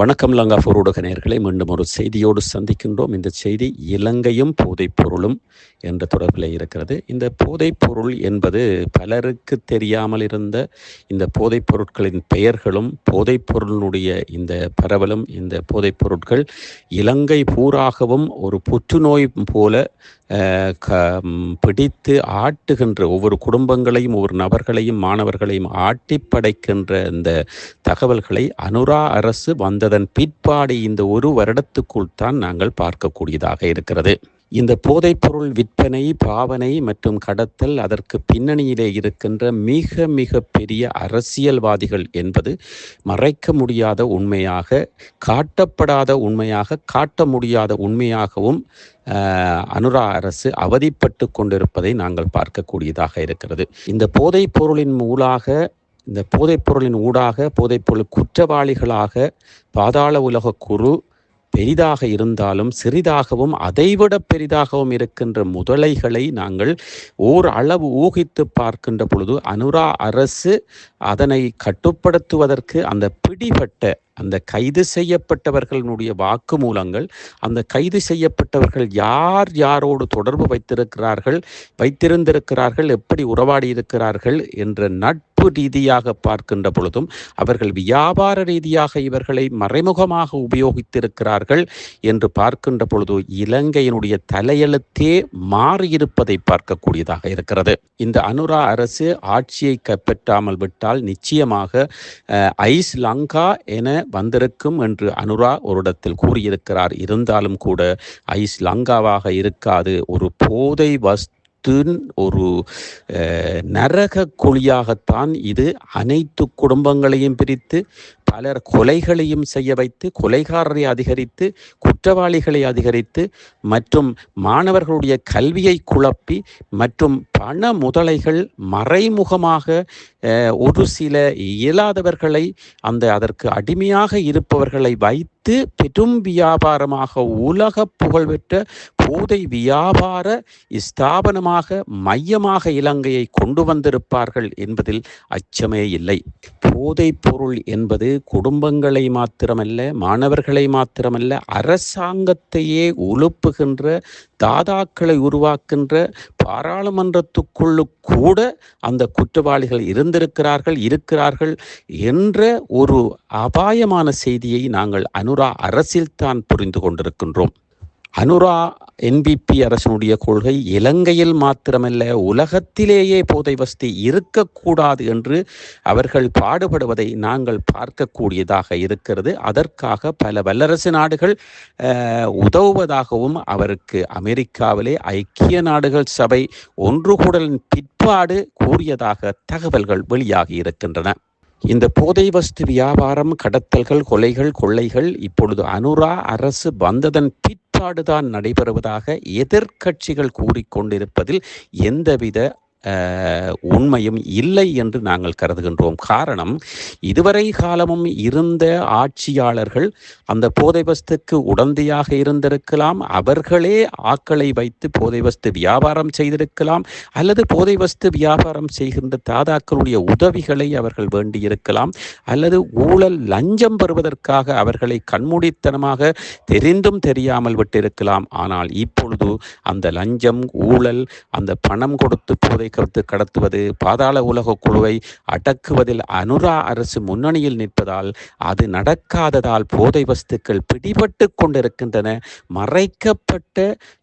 வணக்கம் லங்காஃபோர் ஊடக நேர்களை மீண்டும் ஒரு செய்தியோடு சந்திக்கின்றோம். இந்த செய்தி இலங்கையும் போதைப் பொருளும் என்ற தொடர்பில் இருக்கிறது. இந்த போதைப் பொருள் என்பது பலருக்கு தெரியாமல் இருந்த இந்த போதைப் பொருட்களின் பெயர்களும் போதைப்பொருளினுடைய இந்த பரவலும் இந்த போதைப் பொருட்கள் இலங்கை பூராகவும் ஒரு புற்றுநோய் போல க பிடித்து ஆட்டுகின்ற ஒவ்வொரு குடும்பங்களையும் ஒவ்வொரு நபர்களையும் மாணவர்களையும் ஆட்டி படைக்கின்ற இந்த தகவல்களை அனுரா அரசு அதன் பிற்பாடு இந்த ஒரு வருடத்துக்குள் தான் நாங்கள் பார்க்கக்கூடியதாக இருக்கிறது. இந்த போதைப்பொருள் விற்பனை பாவனை மற்றும் கடத்தல் அதற்கு பின்னணியிலே இருக்கின்ற மிக மிக பெரிய அரசியல்வாதிகள் என்பது மறைக்க முடியாத உண்மையாக காட்டப்படாத உண்மையாக காட்ட முடியாத உண்மையாகவும் அனுரா அரசு அவதிப்பட்டு கொண்டிருப்பதை நாங்கள் பார்க்கக்கூடியதாக இருக்கிறது. இந்த போதைப் பொருளின் மூலாக இந்த போதைப்பொருளின் ஊடாக போதைப்பொருள் குற்றவாளிகளாக பாதாள உலக குரு பெரிதாக இருந்தாலும் சிறிதாகவும் அதைவிட பெரிதாகவும் இருக்கின்ற முதலைகளை நாங்கள் ஓர் அளவு ஊகித்து பார்க்கின்ற பொழுது அனுரா அரசு அதனை கட்டுப்படுத்துவதற்கு அந்த பிடிபட்ட அந்த கைது செய்யப்பட்டவர்களுடைய வாக்குமூலங்கள் அந்த கைது செய்யப்பட்டவர்கள் யார் யாரோடு தொடர்பு வைத்திருக்கிறார்கள் வைத்திருந்திருக்கிறார்கள் எப்படி உறவாடி இருக்கிறார்கள் என்ற நட் நட்பு ரீதியாக பார்க்கின்ற பொழுதும் அவர்கள் வியாபார ரீதியாக இவர்களை மறைமுகமாக உபயோகித்திருக்கிறார்கள் என்று பார்க்கின்ற பொழுது இலங்கையினுடைய தலையெழுத்தே மாறியிருப்பதை பார்க்கக்கூடியதாக இருக்கிறது. இந்த அனுரா அரசு ஆட்சியை கைப்பற்றாமல் விட்டால் நிச்சயமாக ஐஸ் லங்கா என வந்திருக்கும் என்று அனுரா ஒரு இடத்தில் கூறியிருக்கிறார். இருந்தாலும் கூட ஐஸ் லங்காவாக இருக்காது. ஒரு போதை வஸ்து ஒரு நரக குழியாகத்தான் இது அனைத்து குடும்பங்களையும் பிரித்து பலர் கொலைகளையும் செய்ய வைத்து கொலைகாரரை அதிகரித்து குற்றவாளிகளை அதிகரித்து மற்றும் மாணவர்களுடைய கல்வியை குழப்பி மற்றும் பண முதலைகள் மறைமுகமாக ஒரு சில இயலாதவர்களை அந்த அதற்கு அடிமையாக இருப்பவர்களை வைத்து பெரும் வியாபாரமாக உலக புகழ்பெற்ற போதை வியாபார ஸ்தாபனமாக மையமாக இலங்கையை கொண்டு வந்திருப்பார்கள் என்பதில் அச்சமே இல்லை. போதைப் பொருள் என்பது குடும்பங்களை மாத்திரமல்ல மாணவர்களை மாத்திரமல்ல அரசாங்கத்தையே உழுப்புகின்ற தாதாக்களை உருவாக்கின்ற பாராளுமன்றத்துக்குள்ளு கூட அந்த குற்றவாளிகள் இருந்திருக்கிறார்கள் இருக்கிறார்கள் என்ற ஒரு அபாயமான செய்தியை நாங்கள் அனுரா அரசில்தான் புரிந்து கொண்டிருக்கின்றோம். அனுரா என்பிபி அரசனுடைய கொள்கை இலங்கையில் மாத்திரமல்ல உலகத்திலேயே போதை வசதி இருக்கக்கூடாது என்று அவர்கள் பாடுபடுவதை நாங்கள் பார்க்கக்கூடியதாக இருக்கிறது. அதற்காக பல வல்லரசு நாடுகள் உதவுவதாகவும் அவருக்கு அமெரிக்காவிலே ஐக்கிய நாடுகள் சபை ஒன்று கூடலின் பிற்பாடு கூறியதாக தகவல்கள் வெளியாகி இருக்கின்றன. இந்த போதை வஸ்து வியாபாரம் கடத்தல்கள் கொலைகள் கொள்ளைகள் இப்பொழுது அனுரா அரசு வந்ததன் பிற் பிற்பாடுதான் நடைபெறுவதாக எதிர்க்கட்சிகள் கூறிக்கொண்டிருப்பதில் எந்தவித உண்மையும் இல்லை என்று நாங்கள் கருதுகின்றோம். காரணம் இதுவரை காலமும் இருந்த ஆட்சியாளர்கள் அந்த போதை வஸ்துக்கு உடந்தையாக இருந்திருக்கலாம் அவர்களே ஆக்களை வைத்து போதை வஸ்து வியாபாரம் செய்திருக்கலாம் அல்லது போதை வஸ்து வியாபாரம் செய்கின்ற தாதாக்களுடைய உதவிகளை அவர்கள் வேண்டியிருக்கலாம் அல்லது ஊழல் லஞ்சம் பெறுவதற்காக அவர்களை கண்மூடித்தனமாக தெரிந்தும் தெரியாமல் விட்டிருக்கலாம். ஆனால் இப்பொழுது அந்த லஞ்சம் ஊழல் அந்த பணம் கொடுத்து போதை கருத்து கடத்துவது பாதாள உலக குழுவை அடக்குவதில் அனுரா அரசு முன்னணியில் நிற்பதால் அது நடக்காததால் போதை வஸ்துக்கள் பிடிபட்டு கொண்டிருக்கின்றன. மறைக்கப்பட்ட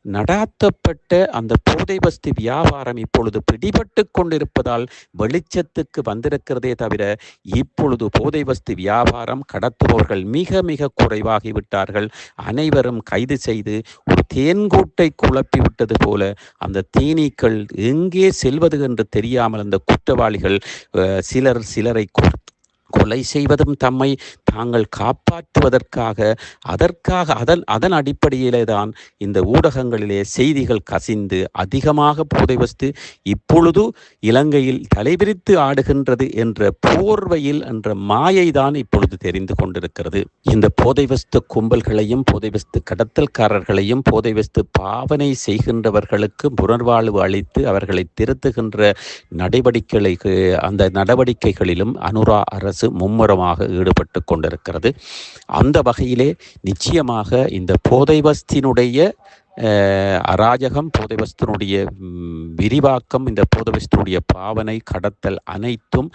நடாத்தப்பட்ட அந்த போதை வஸ்து வியாபாரம் இப்பொழுது பிடிபட்டு கொண்டிருப்பதால் வெளிச்சத்துக்கு வந்திருக்கிறதே தவிர இப்பொழுது போதை வஸ்து வியாபாரம் கடத்துபவர்கள் மிக மிக குறைவாகிவிட்டார்கள். அனைவரும் கைது செய்து ஒரு தேன்கூட்டை குழப்பி விட்டது போல அந்த தேனீக்கள் எங்கே செல்வது என்று தெரியாமல் அந்த குற்றவாளிகள் சிலர் சிலரை கொலை செய்வதும் தம்மை நாங்கள் காப்பாற்றுவதற்காக அதற்காக அதன் அதன் அடிப்படையிலே தான் இந்த ஊடகங்களிலே செய்திகள் கசிந்து அதிகமாக போதை வஸ்து இப்பொழுது இலங்கையில் தலைவிரித்து ஆடுகின்றது என்ற போர்வையில் என்ற மாயை தான் இப்பொழுது தெரிந்து கொண்டிருக்கிறது. இந்த போதை வஸ்து கும்பல்களையும் போதை வஸ்து கடத்தல்காரர்களையும் போதை வஸ்து பாவனை செய்கின்றவர்களுக்கு புனர்வாழ்வு அளித்து அவர்களை திருத்துகின்ற நடவடிக்கைகளை அந்த நடவடிக்கைகளிலும் அனுரா அரசு மும்முரமாக ஈடுபட்டு கொண்டிருக்கிறது. இருக்கிறது அந்த வகையிலே நிச்சயமாக இந்த போதைவஸ்தினுடைய அராஜகம் போதைவஸ்தினுடைய விரிவாக்கம் இந்த போதைவஸ்தினுடைய பாவனை கடத்தல் அனைத்தும்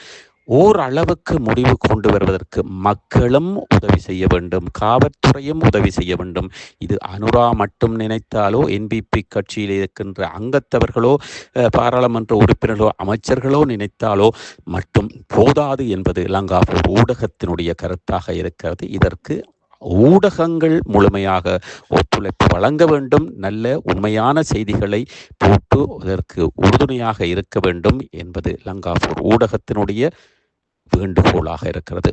ஓரளவுக்கு முடிவு கொண்டு வருவதற்கு மக்களும் உதவி செய்ய வேண்டும் காவல்துறையும் உதவி செய்ய வேண்டும். இது அனுரா மட்டும் நினைத்தாலோ என்பிபி கட்சியில் இருக்கின்ற அங்கத்தவர்களோ பாராளுமன்ற உறுப்பினர்களோ அமைச்சர்களோ நினைத்தாலோ மட்டும் போதாது என்பது லங்காபூர் ஊடகத்தினுடைய கருத்தாக இருக்கிறது. இதற்கு ஊடகங்கள் முழுமையாக ஒத்துழைப்பு வழங்க வேண்டும் நல்ல உண்மையான செய்திகளை போட்டு அதற்கு உறுதுணையாக இருக்க வேண்டும் என்பது லங்காபூர் ஊடகத்தினுடைய வேண்டுகோளாக இருக்கிறது.